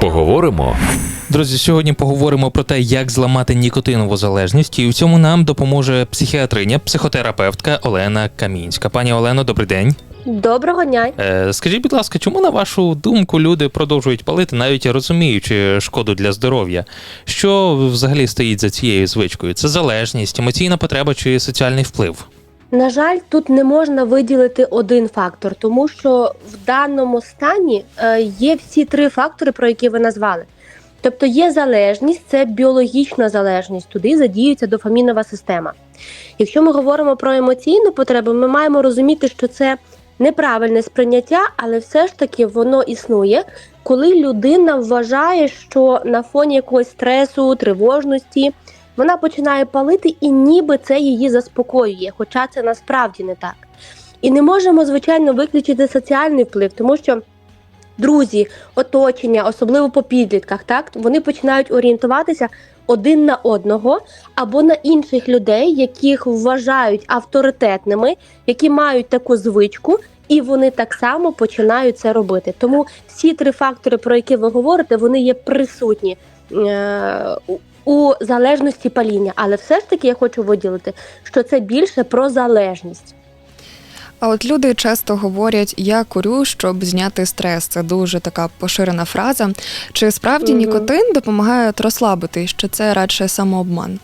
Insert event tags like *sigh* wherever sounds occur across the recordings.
Поговоримо Друзі, сьогодні поговоримо про те, як зламати нікотинову залежність, і в цьому нам допоможе психіатриня, психотерапевтка Олена Камінська. Пані Олено, добрий день. Доброго дня. Е, скажіть, будь ласка, чому на вашу думку люди продовжують палити, навіть розуміючи шкоду для здоров'я? Що взагалі стоїть за цією звичкою? Це залежність, емоційна потреба чи соціальний вплив? На жаль, тут не можна виділити один фактор, тому що в даному стані е, є всі три фактори, про які ви назвали. Тобто є залежність, це біологічна залежність, туди задіюється дофамінова система. Якщо ми говоримо про емоційну потребу, ми маємо розуміти, що це неправильне сприйняття, але все ж таки воно існує, коли людина вважає, що на фоні якогось стресу, тривожності вона починає палити, і ніби це її заспокоює, хоча це насправді не так. І не можемо, звичайно, виключити соціальний вплив, тому що друзі, оточення, особливо по підлітках, так вони починають орієнтуватися один на одного або на інших людей, яких вважають авторитетними, які мають таку звичку. І вони так само починають це робити. Тому всі три фактори, про які ви говорите, вони є присутні е, у- залежності паління. Але все ж таки я хочу виділити, що це більше про залежність. А от люди часто говорять я курю, щоб зняти стрес. Це дуже така поширена фраза. Чи справді угу. нікотин допомагає розслабити, що це радше самообман?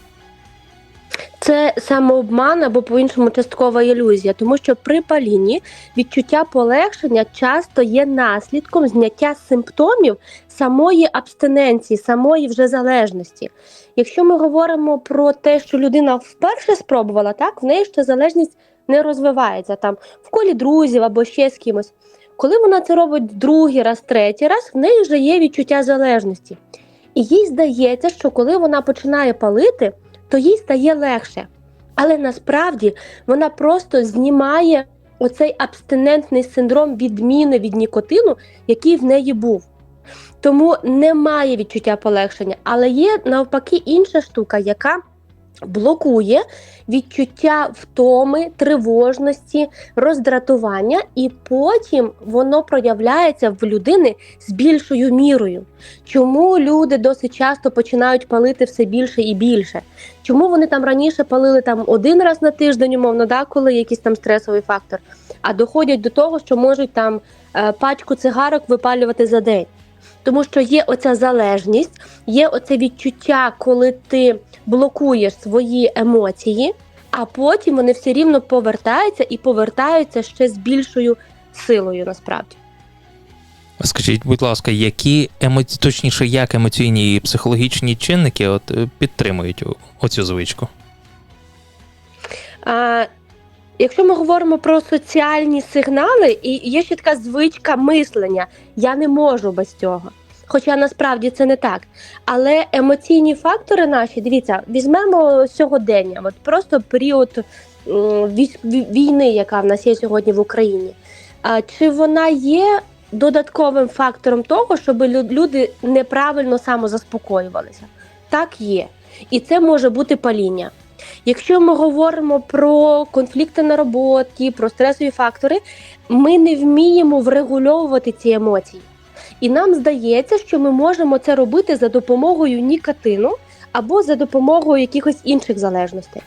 Це самообман або по-іншому часткова ілюзія, тому що при палінні відчуття полегшення часто є наслідком зняття симптомів самої абстиненції, самої вже залежності. Якщо ми говоримо про те, що людина вперше спробувала, так в неї ще залежність не розвивається там в колі друзів або ще з кимось. Коли вона це робить другий раз, третій раз, в неї вже є відчуття залежності. І їй здається, що коли вона починає палити, то їй стає легше. Але насправді вона просто знімає оцей абстинентний синдром відміни від нікотину, який в неї був. Тому немає відчуття полегшення, але є навпаки інша штука, яка блокує відчуття втоми, тривожності, роздратування, і потім воно проявляється в людини з більшою мірою. Чому люди досить часто починають палити все більше і більше? Чому вони там раніше палили там один раз на тиждень, умовно, да, коли якийсь там стресовий фактор, а доходять до того, що можуть там е, пачку цигарок випалювати за день? Тому що є оця залежність, є оце відчуття, коли ти блокуєш свої емоції, а потім вони все рівно повертаються і повертаються ще з більшою силою насправді. Скажіть, будь ласка, які емоці... точніше, як емоційні і психологічні чинники от е, підтримують оцю звичку? А, якщо ми говоримо про соціальні сигнали, і є ще така звичка мислення, я не можу без цього. Хоча насправді це не так. Але емоційні фактори наші, дивіться, візьмемо сьогодення, от просто період війни, яка в нас є сьогодні в Україні. Чи вона є додатковим фактором того, щоб люди неправильно самозаспокоювалися? Так є. І це може бути паління. Якщо ми говоримо про конфлікти на роботі, про стресові фактори, ми не вміємо врегульовувати ці емоції. І нам здається, що ми можемо це робити за допомогою нікотину або за допомогою якихось інших залежностей.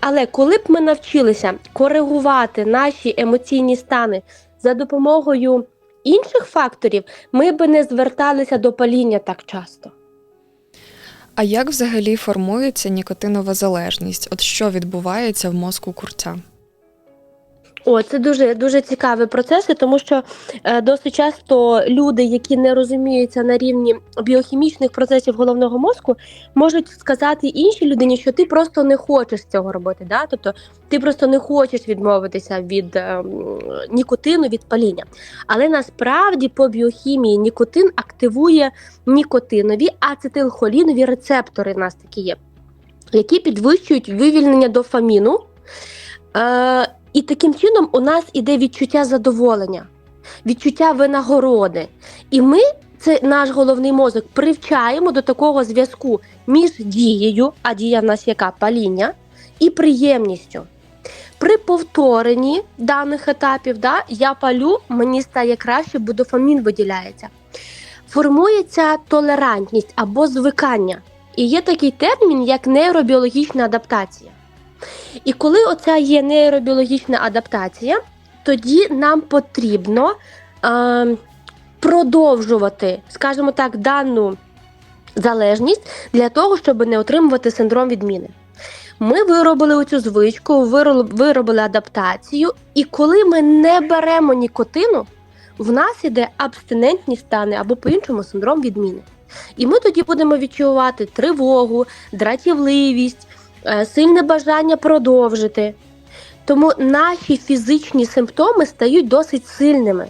Але коли б ми навчилися коригувати наші емоційні стани за допомогою інших факторів, ми б не зверталися до паління так часто. А як взагалі формується нікотинова залежність? От що відбувається в мозку курця? О, це дуже дуже цікаві процеси, тому що е, досить часто люди, які не розуміються на рівні біохімічних процесів головного мозку, можуть сказати іншій людині, що ти просто не хочеш цього робити. Да? Тобто ти просто не хочеш відмовитися від е, нікотину, від паління. Але насправді по біохімії нікотин активує нікотинові ацетилхолінові рецептори. У нас такі є, які підвищують вивільнення дофаміну. Е, і таким чином у нас іде відчуття задоволення, відчуття винагороди. І ми, це наш головний мозок, привчаємо до такого зв'язку між дією, а дія в нас яка паління, і приємністю. При повторенні даних етапів, да, я палю, мені стає краще, бо дофамін виділяється. формується толерантність або звикання. І є такий термін, як нейробіологічна адаптація. І коли оця є нейробіологічна адаптація, тоді нам потрібно е, продовжувати, скажімо так, дану залежність для того, щоб не отримувати синдром відміни. Ми виробили оцю звичку, виробили адаптацію, і коли ми не беремо нікотину, в нас іде абстинентні стани або по-іншому синдром відміни. І ми тоді будемо відчувати тривогу, дратівливість, сильне бажання продовжити. Тому наші фізичні симптоми стають досить сильними.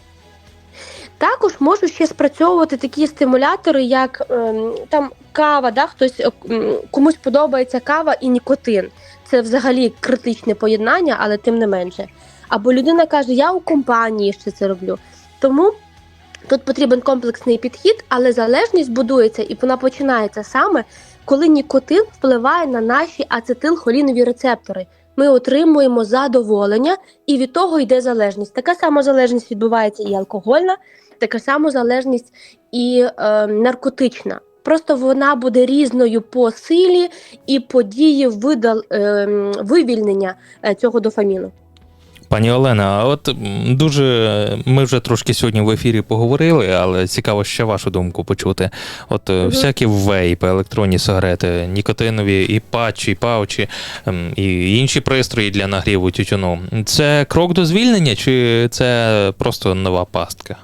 Також можуть ще спрацьовувати такі стимулятори, як ем, там кава, да? Хтось е, комусь подобається кава і нікотин. Це взагалі критичне поєднання, але тим не менше. Або людина каже, я у компанії ще це роблю. Тому тут потрібен комплексний підхід, але залежність будується і вона починається саме, коли нікотин впливає на наші ацетилхолінові рецептори. Ми отримуємо задоволення, і від того йде залежність. Така сама залежність відбувається і алкогольна, така сама залежність і е, наркотична. Просто вона буде різною по силі і по дії видал, е, вивільнення цього дофаміну. Пані Олена, а от дуже ми вже трошки сьогодні в ефірі поговорили, але цікаво ще вашу думку почути. От Мгм. всякі вейпи, електронні сигарети, нікотинові і патчі, і паучі, ем, і інші пристрої для нагріву тютюну. Це крок до звільнення, чи це просто нова пастка?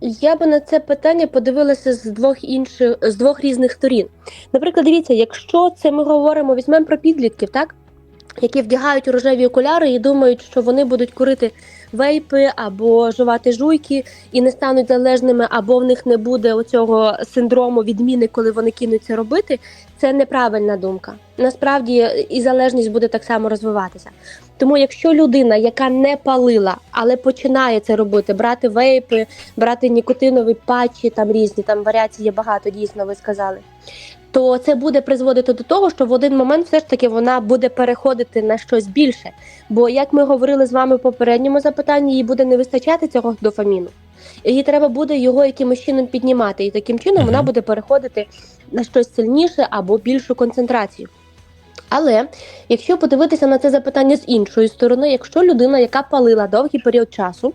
Я би на це питання подивилася з двох інших з двох різних сторін. Наприклад, дивіться, якщо це ми говоримо, візьмемо про підлітків, так які вдягають рожеві окуляри і думають, що вони будуть курити вейпи або жувати жуйки і не стануть залежними, або в них не буде оцього синдрому відміни, коли вони кинуть це робити. Це неправильна думка. Насправді і залежність буде так само розвиватися. Тому, якщо людина, яка не палила, але починає це робити, брати вейпи, брати нікотинові патчі, там різні там варіації є багато, дійсно ви сказали. То це буде призводити до того, що в один момент все ж таки вона буде переходити на щось більше. Бо, як ми говорили з вами в попередньому запитанні, їй буде не вистачати цього дофаміну. Їй треба буде його якимось чином піднімати. І таким чином вона буде переходити на щось сильніше або більшу концентрацію. Але якщо подивитися на це запитання з іншої сторони, якщо людина, яка палила довгий період часу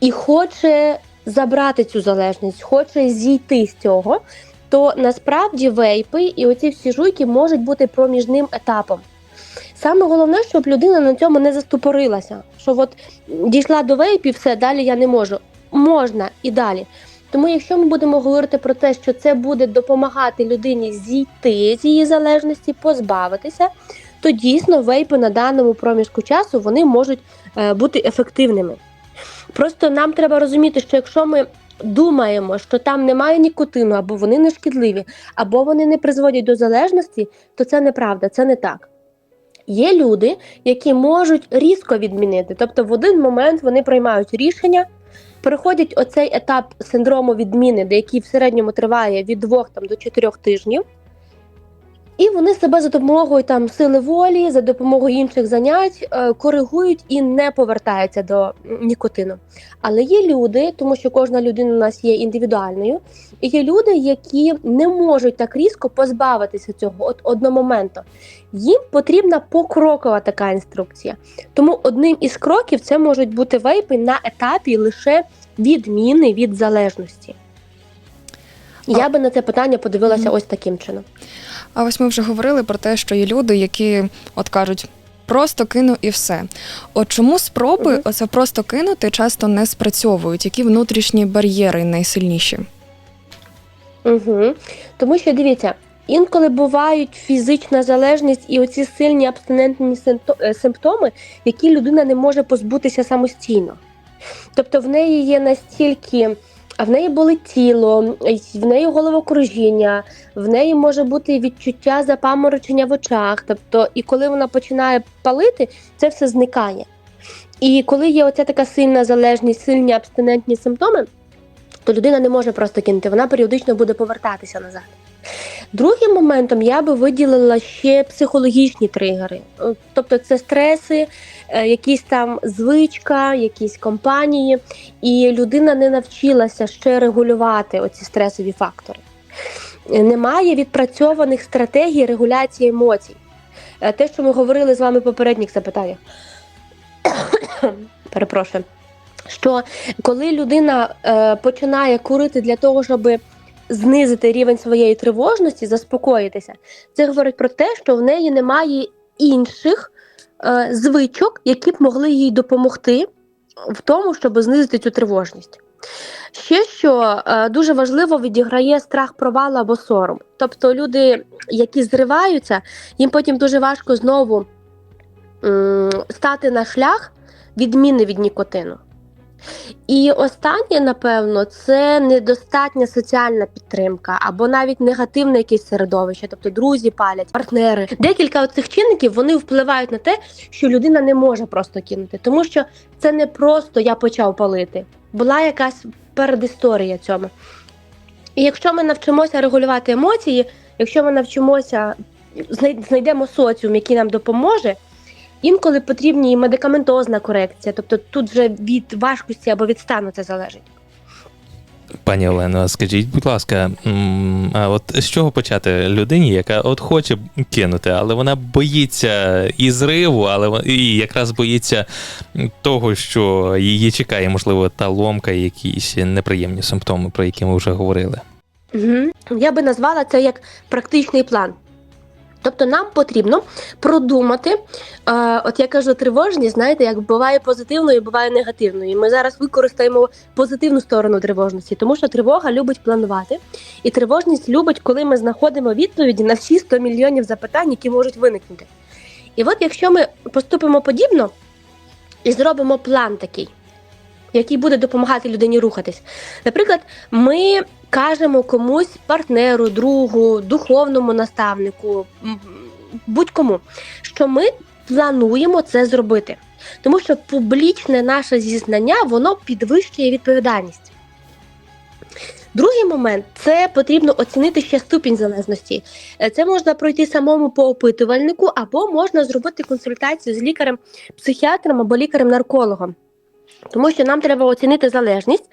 і хоче забрати цю залежність, хоче зійти з цього, то насправді вейпи і оці всі жуйки можуть бути проміжним етапом. Саме головне, щоб людина на цьому не заступорилася. Що от дійшла до вейпів, все, далі я не можу. Можна і далі. Тому, якщо ми будемо говорити про те, що це буде допомагати людині зійти з її залежності, позбавитися, то дійсно вейпи на даному проміжку часу вони можуть е, бути ефективними. Просто нам треба розуміти, що якщо ми думаємо, що там немає нікотину, або вони не шкідливі, або вони не призводять до залежності, то це неправда, це не так. Є люди, які можуть різко відмінити. Тобто в один момент вони приймають рішення, Проходять оцей етап синдрому відміни, де який в середньому триває від 2 там, до 4 тижнів. І вони себе за допомогою там сили волі, за допомогою інших занять е, коригують і не повертаються до нікотину. Але є люди, тому що кожна людина у нас є індивідуальною, і є люди, які не можуть так різко позбавитися цього от одномоментно. Їм потрібна покрокова така інструкція. Тому одним із кроків це можуть бути вейпи на етапі лише відміни від залежності. Я би на це питання подивилася ось таким чином. А ось ми вже говорили про те, що є люди, які от кажуть. Просто кину і все. От чому спроби Мгм. оце просто кинути часто не спрацьовують? Які внутрішні бар'єри найсильніші? Угу. Тому що дивіться, інколи бувають фізична залежність і оці сильні абстинентні е, симптоми, які людина не може позбутися самостійно. Тобто в неї є настільки. А в неї болить тіло, в неї головокружіння, в неї може бути відчуття запаморочення в очах. Тобто, і коли вона починає палити, це все зникає. І коли є оця така сильна залежність, сильні абстинентні симптоми, то людина не може просто кинути, вона періодично буде повертатися назад. Другим моментом я би виділила ще психологічні тригери. Тобто це стреси, якісь там звичка, якісь компанії, і людина не навчилася ще регулювати оці стресові фактори. Е, Немає відпрацьованих стратегій регуляції емоцій. Е, Те, що ми говорили з вами в попередніх запитаннях. *coughs* Перепрошую. Що коли людина е, починає курити для того, щоб знизити рівень своєї тривожності, заспокоїтися, це говорить про те, що в неї немає інших е, звичок, які б могли їй допомогти в тому, щоб знизити цю тривожність. Ще що е, дуже важливо відіграє страх провалу або сором. Тобто люди, які зриваються, їм потім дуже важко знову стати на шлях відміни від нікотину. І останнє, напевно, це недостатня соціальна підтримка або навіть негативне якесь середовище, тобто друзі палять, партнери. Декілька цих чинників вони впливають на те, що людина не може просто кинути, тому що це не просто я почав палити, була якась передісторія цьому. І якщо ми навчимося регулювати емоції, якщо ми навчимося знайдемо соціум, який нам допоможе. Інколи потрібна і медикаментозна корекція, тобто тут вже від важкості або від стану це залежить. Пані Олено, скажіть, будь ласка, а от з чого почати людині, яка от хоче кинути, але вона боїться і зриву, але і якраз боїться того, що її чекає, можливо, та ломка, і якісь неприємні симптоми, про які ми вже говорили. Угу. Я би назвала це як практичний план. Тобто нам потрібно продумати, е, от я кажу, тривожність, знаєте, як буває позитивною, буває негативною. Ми зараз використаємо позитивну сторону тривожності, тому що тривога любить планувати, і тривожність любить, коли ми знаходимо відповіді на всі 100 мільйонів запитань, які можуть виникнути. І от якщо ми поступимо подібно і зробимо план такий, який буде допомагати людині рухатись. Наприклад, ми кажемо комусь партнеру, другу, духовному наставнику, будь-кому, що ми плануємо це зробити. Тому що публічне наше зізнання воно підвищує відповідальність. Другий момент це потрібно оцінити ще ступінь залежності. Е, Це можна пройти самому по опитувальнику, або можна зробити консультацію з лікарем, психіатром або лікарем-наркологом. Тому що нам треба оцінити залежність.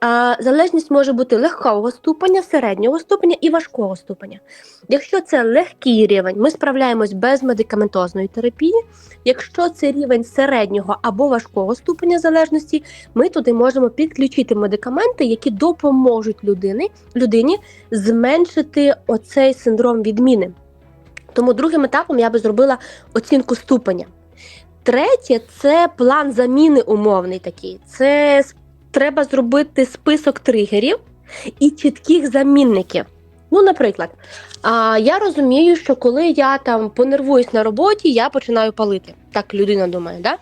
А, залежність може бути легкого ступеня, середнього ступеня і важкого ступеня. Якщо це легкий рівень, ми справляємось без медикаментозної терапії. Якщо це рівень середнього або важкого ступеня залежності, ми туди можемо підключити медикаменти, які допоможуть людини, людині зменшити оцей синдром відміни. Тому другим етапом я би зробила оцінку ступеня. Третє це план заміни умовний такий. Це треба зробити список тригерів і чітких замінників. Ну, наприклад, а, я розумію, що коли я там понервуюсь на роботі, я починаю палити. Так людина думає, да?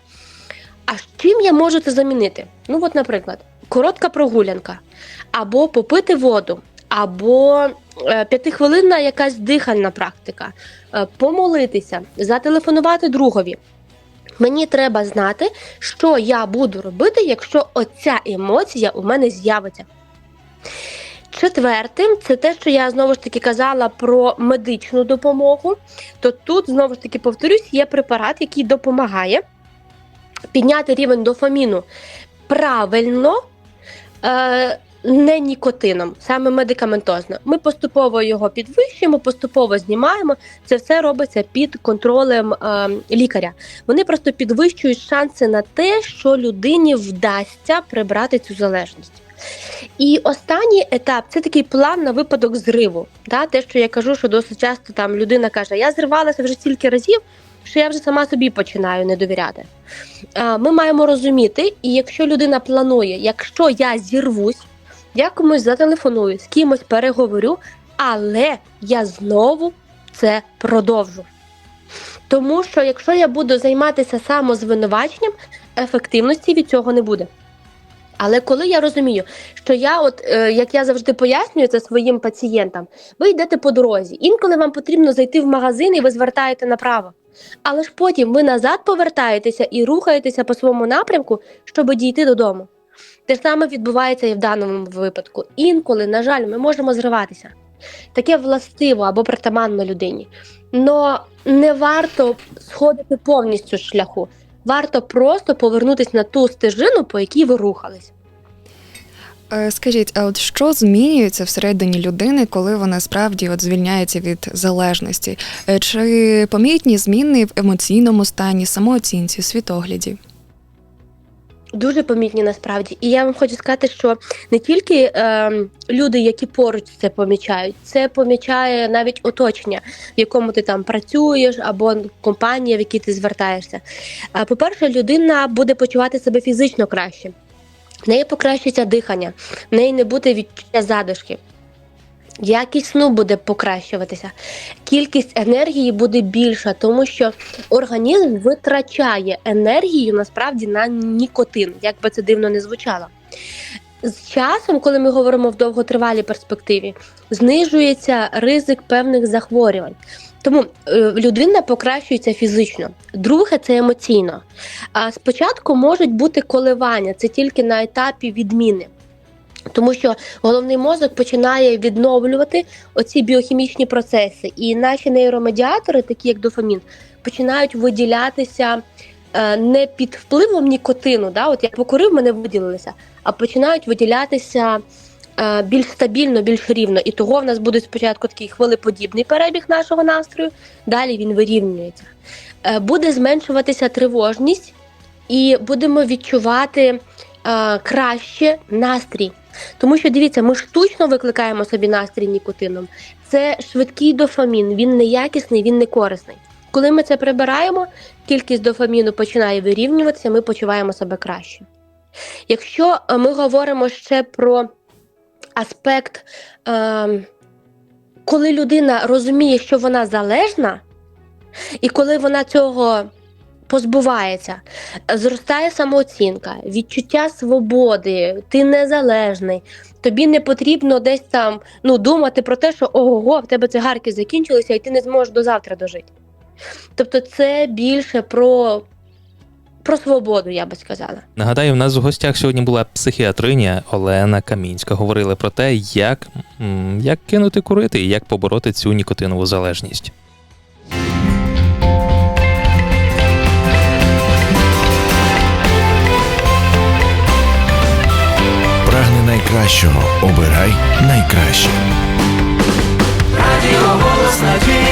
А чим я можу це замінити? Ну, от, наприклад, коротка прогулянка, або попити воду, або е, п'ятихвилинна якась дихальна практика, е, помолитися, зателефонувати другові. Мені треба знати, що я буду робити, якщо оця емоція у мене з'явиться. Четвертим, це те, що я знову ж таки казала про медичну допомогу. То тут, знову ж таки, повторюсь, є препарат, який допомагає підняти рівень дофаміну правильно, е, не нікотином, саме медикаментозно. Ми поступово його підвищуємо, поступово знімаємо. Це все робиться під контролем е, лікаря. Вони просто підвищують шанси на те, що людині вдасться прибрати цю залежність. І останній етап це такий план на випадок зриву. Да? Те, що я кажу, що досить часто там людина каже: Я зривалася вже стільки разів, що я вже сама собі починаю не довіряти. Ми маємо розуміти, і якщо людина планує, якщо я зірвусь, я комусь зателефоную, з кимось переговорю, але я знову це продовжу. Тому що якщо я буду займатися самозвинуваченням, ефективності від цього не буде. Але коли я розумію, що я, от е, як я завжди пояснюю це своїм пацієнтам, ви йдете по дорозі. Інколи вам потрібно зайти в магазин і ви звертаєте направо. Але ж потім ви назад повертаєтеся і рухаєтеся по своєму напрямку, щоб дійти додому. Те ж саме відбувається і в даному випадку. Інколи, на жаль, ми можемо зриватися. таке властиво або притаманно людині. Но не варто сходити повністю шляху. Варто просто повернутися на ту стежину, по якій ви рухались. Е, Скажіть, а от що змінюється всередині людини, коли вона справді от звільняється від залежності? Е, Чи помітні зміни в емоційному стані, самооцінці, світогляді? Дуже помітні насправді. І я вам хочу сказати, що не тільки е, люди, які поруч це помічають, це помічає навіть оточення, в якому ти там працюєш, або компанія, в якій ти звертаєшся. По-перше, людина буде почувати себе фізично краще. В неї покращиться дихання, в неї не буде відчуття задишки. Якість сну буде покращуватися, кількість енергії буде більша, тому що організм витрачає енергію насправді на нікотин, як би це дивно не звучало. З часом, коли ми говоримо в довготривалій перспективі, знижується ризик певних захворювань. Тому е, людина покращується фізично. Друге це емоційно. А спочатку можуть бути коливання, це тільки на етапі відміни. Тому що головний мозок починає відновлювати оці біохімічні процеси, і наші нейромедіатори, такі як дофамін, починають виділятися е, не під впливом нікотину. Да? От я покурив, мене виділилися, а починають виділятися е, більш стабільно, більш рівно. І того в нас буде спочатку такий хвилеподібний перебіг нашого настрою, далі він вирівнюється. Е, буде зменшуватися тривожність, і будемо відчувати е, краще настрій. Тому що дивіться, ми штучно викликаємо собі настрій нікотином. Це швидкий дофамін, він неякісний, він не корисний. Коли ми це прибираємо, кількість дофаміну починає вирівнюватися, ми почуваємо себе краще. Якщо е, ми говоримо ще про аспект, е, коли людина розуміє, що вона залежна, і коли вона цього позбувається, зростає самооцінка, відчуття свободи, ти незалежний. Тобі не потрібно десь там ну, думати про те, що ого, в тебе цигарки закінчилися, і ти не зможеш до завтра дожити. Тобто, це більше про, про свободу, я би сказала. Нагадаю, в нас в гостях сьогодні була психіатриня Олена Камінська. Говорили про те, як, як кинути курити і як побороти цю нікотинову залежність. Прагни найкращого. Обирай найкраще. Радіо голос надії